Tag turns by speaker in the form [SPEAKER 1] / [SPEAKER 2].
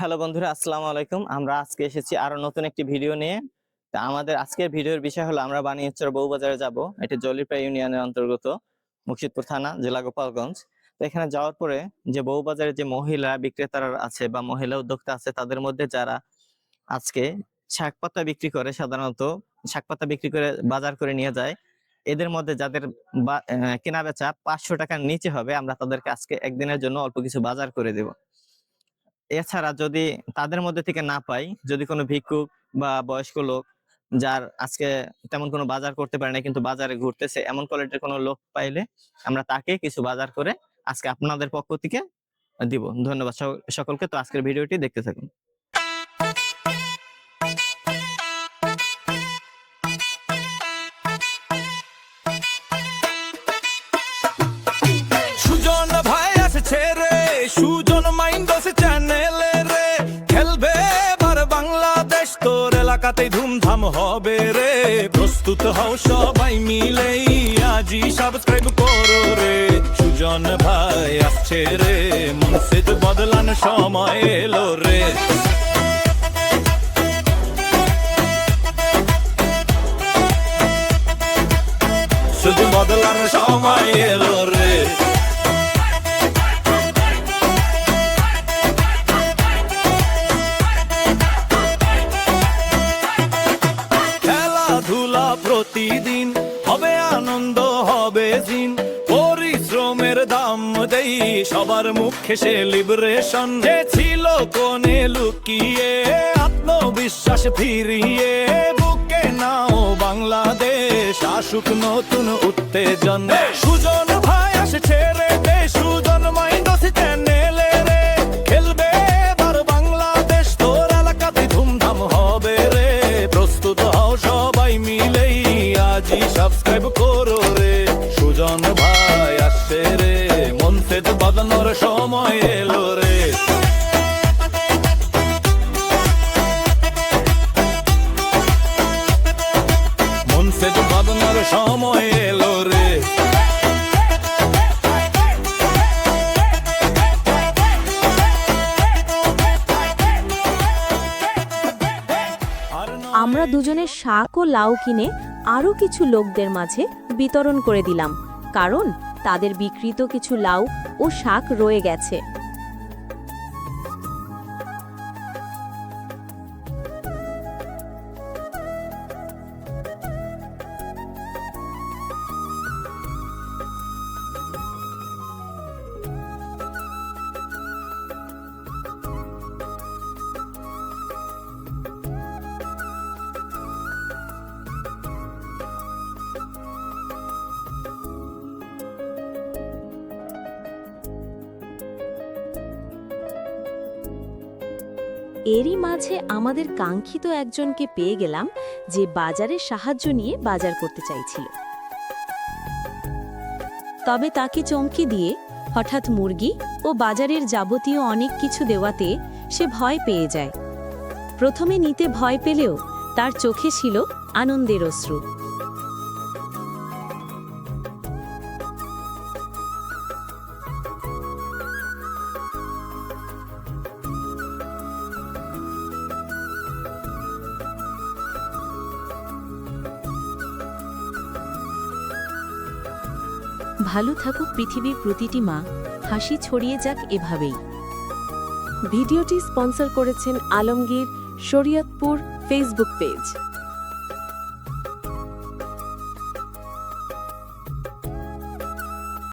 [SPEAKER 1] Hello বন্ধুরা, আসসালামু আলাইকুম। আমরা আজকে এসেছি আরও নতুন একটি ভিডিও নিয়ে। তা আমাদের আজকের ভিডিওর বিষয় হলো, আমরা বানিয়েশ্বর বউবাজারে যাব। এটি জলিপা ইউনিয়নের অন্তর্গত মুর্শিদপুর থানা, জেলা গোপালগঞ্জ। তো এখানে যাওয়ার পরে যে বউবাজারে যে মহিলা বিক্রেতারা আছে বা মহিলা উদ্যোক্তা আছে, তাদের মধ্যে যারা আজকে শাকপাতা বিক্রি করে, সাধারণত শাক পাতা বিক্রি করে বাজার করে নিয়ে যায়, এদের মধ্যে যাদের কেনা বেচা পাঁচশো টাকার নিচে হবে, আমরা তাদেরকে আজকে একদিনের জন্য অল্প কিছু বাজার করে দেব। এছাড়া যদি তাদের মধ্যে থেকে না পাই, যদি কোনো ভিক্ষুক বা বয়স্ক লোক যার আজকে তেমন কোনো বাজার করতে পারে না কিন্তু বাজারে ঘুরতেছে, এমন কোয়ালিটির কোনো লোক পাইলে আমরা তাকে কিছু বাজার করে আজকে আপনাদের পক্ষ থেকে দিব। ধন্যবাদ সকলকে। তো আজকের ভিডিওটি দেখতে থাকুন।
[SPEAKER 2] সুজন ভাই আসছে রে, সুজন মাইন্ড এলাকাতেই ধুমধাম হবে রে। প্রস্তুত হও সবাই মিলেই আজই সাবস্ক্রাইব করো রে। সুজন ভাই আসছে রে মনসিদ বদলান সময় এলো রে। শুধু বদলার সময় এলো প্রতিদিন হবে আনন্দ, হবে দিন পরিশ্রমের দাম দেই, সবার মুখে সে লিবারেশন যে ছিল কোনে লুকিয়ে, আত্মবিশ্বাস ফিরিয়ে, বুকে নাও বাংলাদেশ, আসুক নতুন উত্তেজন। সুজন ভাই আসছে রে করো রে। সুজন ভাই আসছে রে। মন সেট বদলানোর সময় এলো রে। মন সেট বদলানোর সময় এলো রে।
[SPEAKER 3] আমরা দুজনে শাক ও লাউ কিনে আরও কিছু লোকদের মাঝে বিতরণ করে দিলাম, কারণ তাদের বিকৃত কিছু লাউ ও শাক রয়ে গেছে। এরই মাঝে আমাদের কাঙ্ক্ষিত একজনকে পেয়ে গেলাম যে বাজারের সাহায্য নিয়ে বাজার করতে চাইছিল। তবে তাকে চমকে দিয়ে হঠাৎ মুরগি ও বাজারের যাবতীয় অনেক কিছু দেওয়াতে সে ভয় পেয়ে যায়। প্রথমে নিতে ভয় পেলেও তার চোখে ছিল আনন্দের অশ্রু। ভালো থাকুক পৃথিবীর প্রতিটি মা, হাসি ছড়িয়ে যাক এভাবেই। ভিডিওটি স্পন্সর করেছেন আলমগীর শরীয়তপুর ফেসবুক পেজ।